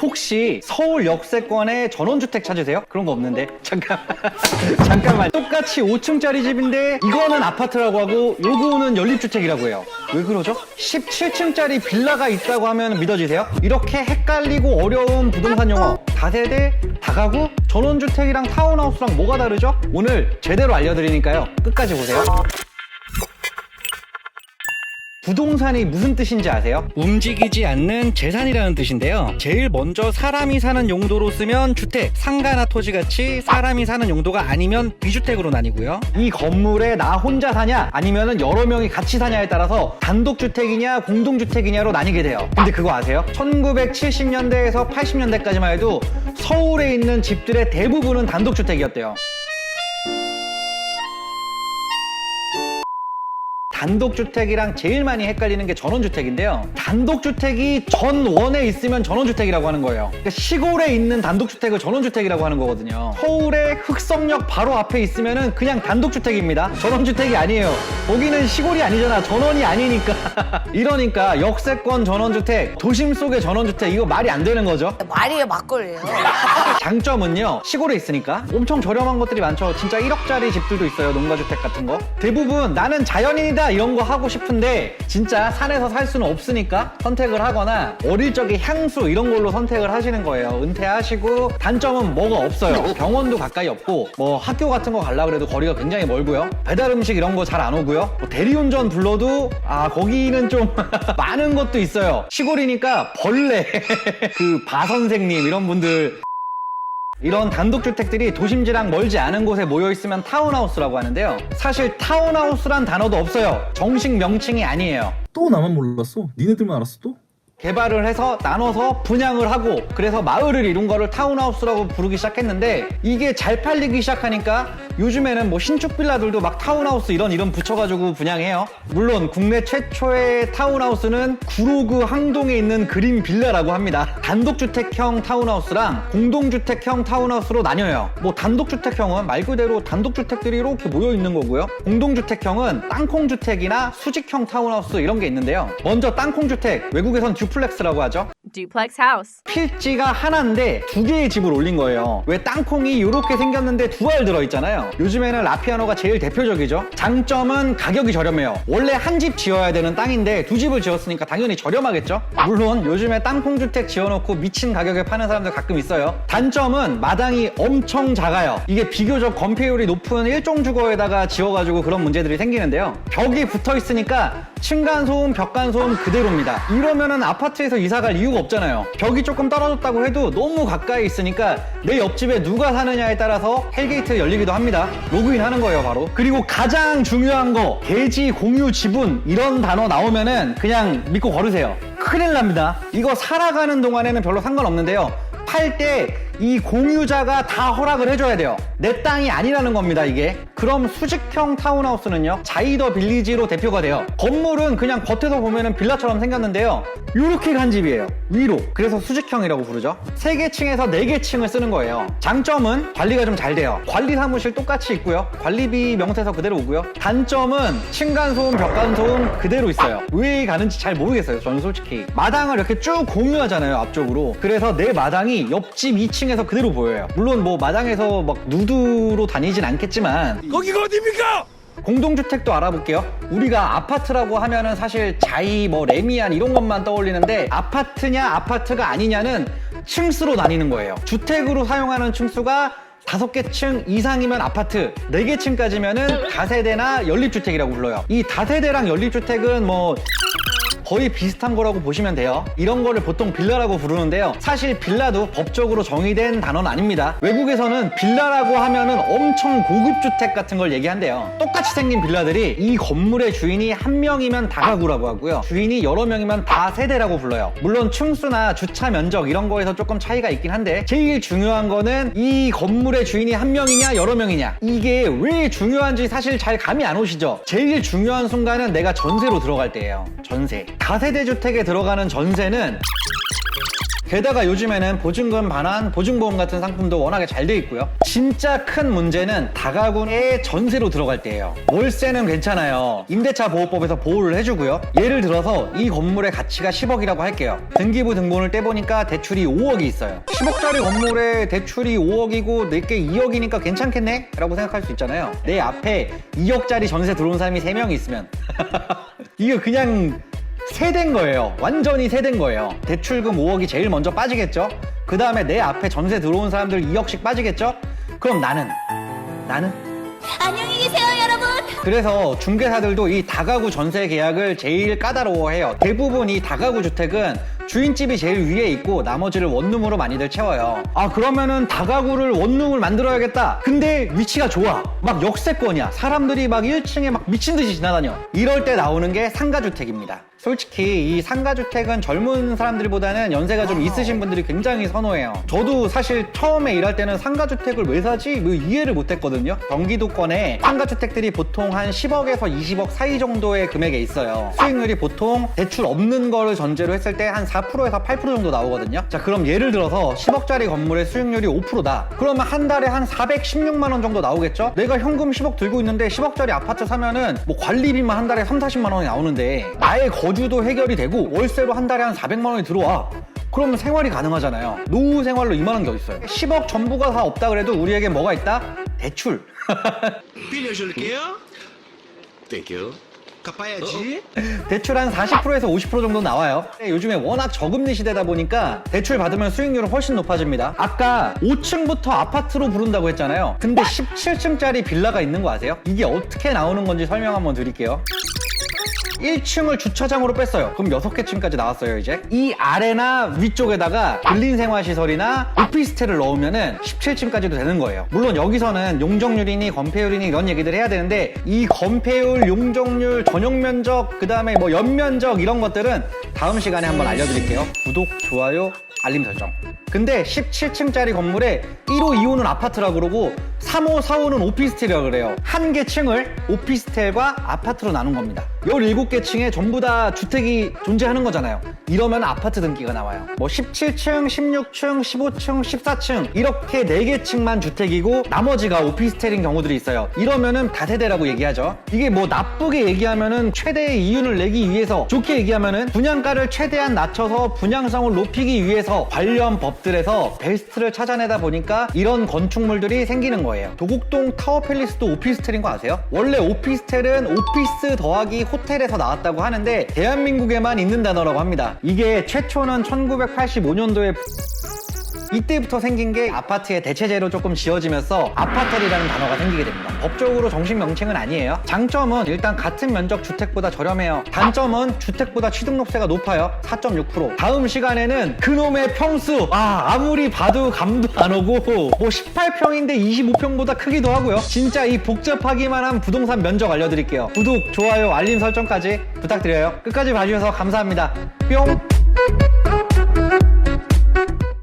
혹시 서울 역세권에 전원주택 찾으세요? 그런 거 없는데 잠깐 잠깐만 똑같이 5층짜리 집인데 이거는 아파트라고 하고 요거는 연립주택이라고 해요 왜 그러죠? 17층짜리 빌라가 있다고 하면 믿어지세요? 이렇게 헷갈리고 어려운 부동산 용어 다세대, 다가구, 전원주택이랑 타운하우스랑 뭐가 다르죠? 오늘 제대로 알려드리니까요 끝까지 보세요 부동산이 무슨 뜻인지 아세요? 움직이지 않는 재산이라는 뜻인데요. 제일 먼저 사람이 사는 용도로 쓰면 주택, 상가나 토지 같이 사람이 사는 용도가 아니면 비주택으로 나뉘고요. 이 건물에 나 혼자 사냐 아니면 여러 명이 같이 사냐에 따라서 단독주택이냐 공동주택이냐로 나뉘게 돼요. 근데 그거 아세요? 1970년대에서 80년대까지만 해도 서울에 있는 집들의 대부분은 단독주택이었대요. 단독주택이랑 제일 많이 헷갈리는 게 전원주택인데요. 단독주택이 전원에 있으면 전원주택이라고 하는 거예요. 그러니까 시골에 있는 단독주택을 전원주택이라고 하는 거거든요. 서울의 흑성역 바로 앞에 있으면 그냥 단독주택입니다. 전원주택이 아니에요. 거기는 시골이 아니잖아. 전원이 아니니까. 이러니까 역세권 전원주택, 도심 속의 전원주택 이거 말이 안 되는 거죠. 말이에요 막걸리예요. 장점은요 시골에 있으니까 엄청 저렴한 것들이 많죠 진짜 1억짜리 집들도 있어요 농가주택 같은 거 대부분 나는 자연인이다 이런 거 하고 싶은데 진짜 산에서 살 수는 없으니까 선택을 하거나 어릴 적에 향수 이런 걸로 선택을 하시는 거예요. 은퇴하시고 단점은 뭐가 없어요. 병원도 가까이 없고 뭐 학교 같은 거 가려고 그래도 거리가 굉장히 멀고요. 배달 음식 이런 거 잘 안 오고요. 뭐 대리운전 불러도 아 거기는 좀 많은 것도 있어요. 시골이니까 벌레. 그 바 선생님 이런 분들 이런 단독주택들이 도심지랑 멀지 않은 곳에 모여 있으면 타운하우스라고 하는데요. 사실 타운하우스란 단어도 없어요. 정식 명칭이 아니에요. 또 나만 몰랐어. 니네들만 알았어 또? 개발을 해서 나눠서 분양을 하고 그래서 마을을 이룬 거를 타운하우스라고 부르기 시작했는데 이게 잘 팔리기 시작하니까 요즘에는 뭐 신축 빌라들도 막 타운하우스 이런 이름 붙여가지고 분양해요. 물론 국내 최초의 타운하우스는 구로구 항동에 있는 그린 빌라라고 합니다. 단독주택형 타운하우스랑 공동주택형 타운하우스로 나뉘어요. 뭐 단독주택형은 말 그대로 단독주택들이 이렇게 모여 있는 거고요. 공동주택형은 땅콩주택이나 수직형 타운하우스 이런 게 있는데요. 먼저 땅콩주택, 외국에선 듀 플렉스라고 하죠. duplex house. 필지가 하나인데 두 개의 집을 올린 거예요. 왜 땅콩이 이렇게 생겼는데 두 알 들어있잖아요. 요즘에는 라피아노가 제일 대표적이죠. 장점은 가격이 저렴해요. 원래 한 집 지어야 되는 땅인데 두 집을 지었으니까 당연히 저렴하겠죠. 물론 요즘에 땅콩 주택 지어놓고 미친 가격에 파는 사람들 가끔 있어요. 단점은 마당이 엄청 작아요. 이게 비교적 건폐율이 높은 일종 주거에다가 지어가지고 그런 문제들이 생기는데요. 벽이 붙어 있으니까 층간소음, 벽간소음 그대로입니다. 이러면은 아파트에서 이사 갈 이유가 없잖아요. 벽이 조금 떨어졌다고 해도 너무 가까이 있으니까 내 옆집에 누가 사느냐에 따라서 헬게이트 열리기도 합니다. 로그인 하는 거예요, 바로. 그리고 가장 중요한 거, 대지 공유 지분 이런 단어 나오면은 그냥 믿고 걸으세요. 큰일 납니다. 이거 살아가는 동안에는 별로 상관없는데요. 팔 때 이 공유자가 다 허락을 해줘야 돼요. 내 땅이 아니라는 겁니다, 이게. 그럼 수직형 타운하우스는요, 자이더 빌리지로 대표가 돼요. 건물은 그냥 겉에서 보면은 빌라처럼 생겼는데요. 이렇게 간 집이에요. 위로. 그래서 수직형이라고 부르죠. 세개 층에서 네개 층을 쓰는 거예요. 장점은 관리가 좀 잘 돼요. 관리 사무실 똑같이 있고요. 관리비 명세서 그대로 오고요. 단점은 층간소음, 벽간소음 그대로 있어요. 왜 가는지 잘 모르겠어요. 저는 솔직히. 마당을 이렇게 쭉 공유하잖아요, 앞쪽으로. 그래서 내 마당이 옆집 2층에서 그대로 보여요. 물론 뭐 마당에서 막 누드로 다니진 않겠지만 거기가 어딥니까? 공동주택도 알아볼게요. 우리가 아파트라고 하면은 사실 자이, 뭐 레미안 이런 것만 떠올리는데 아파트냐 아파트가 아니냐는 층수로 나뉘는 거예요. 주택으로 사용하는 층수가 다섯 개 층 이상이면 아파트, 네 개 층까지면은 다세대나 연립주택이라고 불러요. 이 다세대랑 연립주택은 뭐 거의 비슷한 거라고 보시면 돼요. 이런 거를 보통 빌라라고 부르는데요. 사실 빌라도 법적으로 정의된 단어는 아닙니다. 외국에서는 빌라라고 하면은 엄청 고급 주택 같은 걸 얘기한대요. 똑같이 생긴 빌라들이 이 건물의 주인이 한 명이면 다 가구라고 하고요. 주인이 여러 명이면 다 세대라고 불러요. 물론 층수나 주차 면적 이런 거에서 조금 차이가 있긴 한데 제일 중요한 거는 이 건물의 주인이 한 명이냐 여러 명이냐 이게 왜 중요한지 사실 잘 감이 안 오시죠? 제일 중요한 순간은 내가 전세로 들어갈 때예요. 전세. 다세대 주택에 들어가는 전세는 게다가 요즘에는 보증금 반환, 보증보험 같은 상품도 워낙에 잘 돼 있고요. 진짜 큰 문제는 다가구의 전세로 들어갈 때예요. 월세는 괜찮아요. 임대차 보호법에서 보호를 해주고요. 예를 들어서 이 건물의 가치가 10억이라고 할게요. 등기부 등본을 떼보니까 대출이 5억이 있어요. 10억짜리 건물에 대출이 5억이고 내게 2억이니까 괜찮겠네? 라고 생각할 수 있잖아요. 내 앞에 2억짜리 전세 들어온 사람이 3명 있으면 이거 그냥 세된 거예요. 완전히 세된 거예요. 대출금 5억이 제일 먼저 빠지겠죠? 그 다음에 내 앞에 전세 들어온 사람들 2억씩 빠지겠죠? 그럼 나는, 나는? 안녕히 계세요, 여러분. 그래서 중개사들도 이 다가구 전세 계약을 제일 까다로워해요. 대부분 이 다가구 주택은 주인집이 제일 위에 있고 나머지를 원룸으로 많이들 채워요. 아 그러면은 다가구를 원룸을 만들어야겠다. 근데 위치가 좋아. 막 역세권이야. 사람들이 막 1층에 막 미친 듯이 지나다녀. 이럴 때 나오는 게 상가주택입니다. 솔직히 이 상가주택은 젊은 사람들보다는 연세가 좀 있으신 분들이 굉장히 선호해요. 저도 사실 처음에 일할 때는 상가주택을 왜 사지? 뭐 이해를 못했거든요. 경기도권에 상가주택들이 보통 한 10억에서 20억 사이 정도의 금액에 있어요. 수익률이 보통 대출 없는 거를 전제로 했을 때 한 4%에서 8% 정도 나오거든요. 자, 그럼 예를 들어서 10억짜리 건물의 수익률이 5%다. 그러면 한 달에 한 416만 원 정도 나오겠죠? 내가 현금 10억 들고 있는데 10억짜리 아파트 사면은 뭐 관리비만 한 달에 3, 40만 원이 나오는데 나의 거 주도 해결이 되고 월세로 한 달에 한 400만 원이 들어와. 그러면 생활이 가능하잖아요. 노후 생활로 이만한 게 어딨어요. 10억 전부가 다 없다 그래도 우리에게 뭐가 있다? 대출. 빌려줄게요. 땡큐. 갚아야지. 대출 한 40%에서 50% 정도 나와요. 요즘에 워낙 저금리 시대다 보니까 대출 받으면 수익률은 훨씬 높아집니다. 아까 5층부터 아파트로 부른다고 했잖아요. 근데 17층짜리 빌라가 있는 거 아세요? 이게 어떻게 나오는 건지 설명 한번 드릴게요. 1층을 주차장으로 뺐어요. 그럼 6개 층까지 나왔어요, 이제. 이 아래나 위쪽에다가 근린생활시설이나 오피스텔을 넣으면은 17층까지도 되는 거예요. 물론 여기서는 용적률이니 건폐율이니 이런 얘기들 해야 되는데 이 건폐율, 용적률, 전용면적, 그 다음에 뭐 연면적 이런 것들은 다음 시간에 한번 알려드릴게요. 구독, 좋아요, 알림 설정. 근데 17층짜리 건물에 1호, 2호는 아파트라고 그러고 3호, 4호는 오피스텔이라고 그래요. 한 개 층을 오피스텔과 아파트로 나눈 겁니다. 17개 층에 전부 다 주택이 존재하는 거잖아요. 이러면 아파트 등기가 나와요. 뭐 17층, 16층, 15층, 14층 이렇게 4개 층만 주택이고 나머지가 오피스텔인 경우들이 있어요. 이러면은 다세대라고 얘기하죠. 이게 뭐 나쁘게 얘기하면은 최대의 이윤을 내기 위해서 좋게 얘기하면은 분양가를 최대한 낮춰서 분양성을 높이기 위해서 관련 법 들에서 베스트를 찾아내다 보니까 이런 건축물들이 생기는 거예요. 도곡동 타워팰리스도 오피스텔인 거 아세요? 원래 오피스텔은 오피스 더하기 호텔에서 나왔다고 하는데 대한민국에만 있는 단어라고 합니다. 이게 최초는 1985년도에 이때부터 생긴 게 아파트의 대체제로 조금 지어지면서 아파텔이라는 단어가 생기게 됩니다. 법적으로 정식 명칭은 아니에요. 장점은 일단 같은 면적 주택보다 저렴해요. 단점은 주택보다 취등록세가 높아요. 4.6%. 다음 시간에는 그놈의 평수. 아, 아무리 봐도 감도 안 오고 뭐 18평인데 25평보다 크기도 하고요. 진짜 이 복잡하기만 한 부동산 면적 알려드릴게요. 구독, 좋아요, 알림 설정까지 부탁드려요. 끝까지 봐주셔서 감사합니다. 뿅!